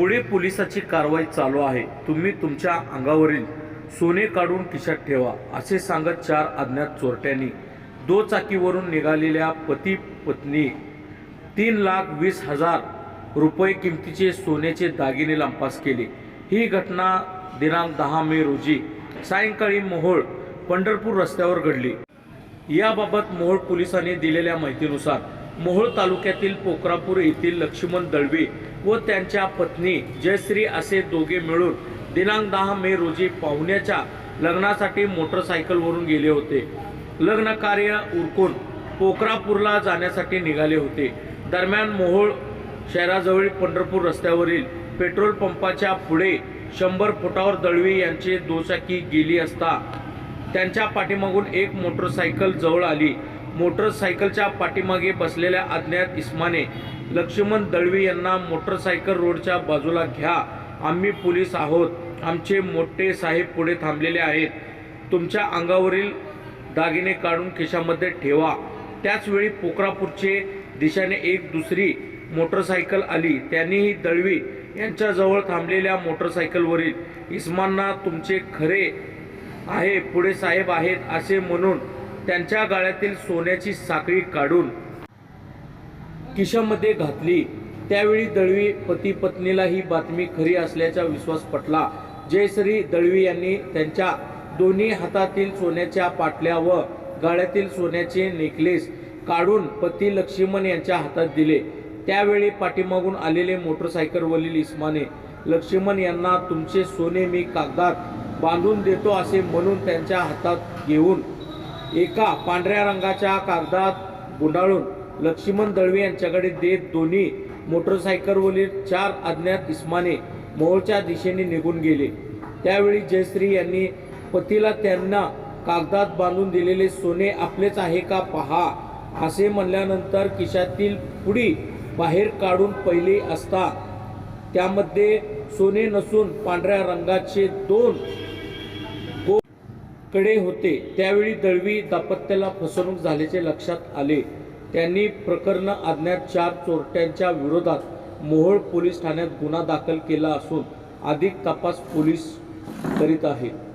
पुढे पोलिसाची कारवाई चालू आहे. तुम्ही तुमच्या अंगावरील सोने काढून खिशात ठेवा असे सांगत चार अज्ञात चोरट्यांनी. दोचाकीवरून निघालेल्या पती पत्नी तीन लाख वीस हजार रुपये किमतीचे सोन्याचे दागिने लंपास केले. ही घटना दिनांक दहा मे रोजी सायंकाळी मोहोळ पंढरपूर रस्त्यावर घडली. याबाबत मोहोळ पोलिसांनी दिलेल्या माहितीनुसार मोहोळ तालुक्यातील पोखरापूर येथील लक्ष्मण दळवी व त्यांच्या पत्नी जयश्री असे दोघे मिळून दिनांक दहा मे रोजी पाहुण्याच्या लग्नासाठी मोटरसायकलवरून गेले होते. लग्न कार्य उरकून पोखरापूरला जाण्यासाठी निघाले होते. दरम्यान मोहोळ शहराजवळील पंढरपूर रस्त्यावरील पेट्रोल पंपाच्या पुढे शंभर फुटावर दळवी यांची दोचाकी गेली असता त्यांच्या पाठीमागून एक मोटरसायकल जवळ आली. मोटरसायकलच्या पाठीमागे बसलेल्या अज्ञात इस्माने लक्ष्मण दळवी यांना मोटरसायकल रोडच्या बाजूला घ्या. आम्ही पोलीस आहोत. आमचे मोठे साहेब पुढे थांबलेले आहेत. तुमच्या अंगावरील दागिने काढून खिशामध्ये ठेवा. त्याचवेळी पोखरापूरचे दिशेने एक दुसरी मोटरसायकल आली. त्यांनीही दळवी यांच्याजवळ थांबलेल्या मोटरसायकलवरील इस्मांना तुमचे खरे आहे पुढे साहेब आहेत असे म्हणून त्यांच्या गाळ्यातील सोन्याची साखळी काढून किशामध्ये घातली. त्यावेळी दळवी पती पत्नीला ही बातमी खरी असल्याचा विश्वास पटला. जयश्री दळवी यांनी त्यांच्या दोन्ही हातातील सोन्याच्या पाटल्या व गाळ्यातील सोन्याचे नेकलेस काढून पती लक्ष्मण यांच्या हातात दिले. त्यावेळी पाठीमागून आलेले मोटरसायकलवरील इस्माने लक्ष्मण यांना तुमचे सोने मी कागदात बांधून देतो असे म्हणून त्यांच्या हातात घेऊन एका पांढऱ्या रंगाच्या कागदात गुंडाळून लक्ष्मण दळवी यांच्याकडे देत दोन्ही मोटरसायकलवरील चार अज्ञात इस्माने मोहोळच्या दिशेने निघून गेले. त्यावेळी जयश्री यांनी पतीला त्यांना कागदात बांधून दिलेले सोने आपलेच आहे का पहा असे म्हणल्यानंतर खिशातील पुडी बाहेर काढून पहिली असता. त्यामध्ये सोने नसून पांढऱ्या रंगाचे दोन कडे होते त्यावेळी दळवी दाम्पत्याला फसवणूक झाल्याचे लक्षात आले. त्यांनी प्रकरण अज्ञात चार चोरट्यांच्या विरोधात मोहोळ पोलीस ठाण्यात गुन्हा दाखल केला असून अधिक तपास पोलीस करीत आहेत.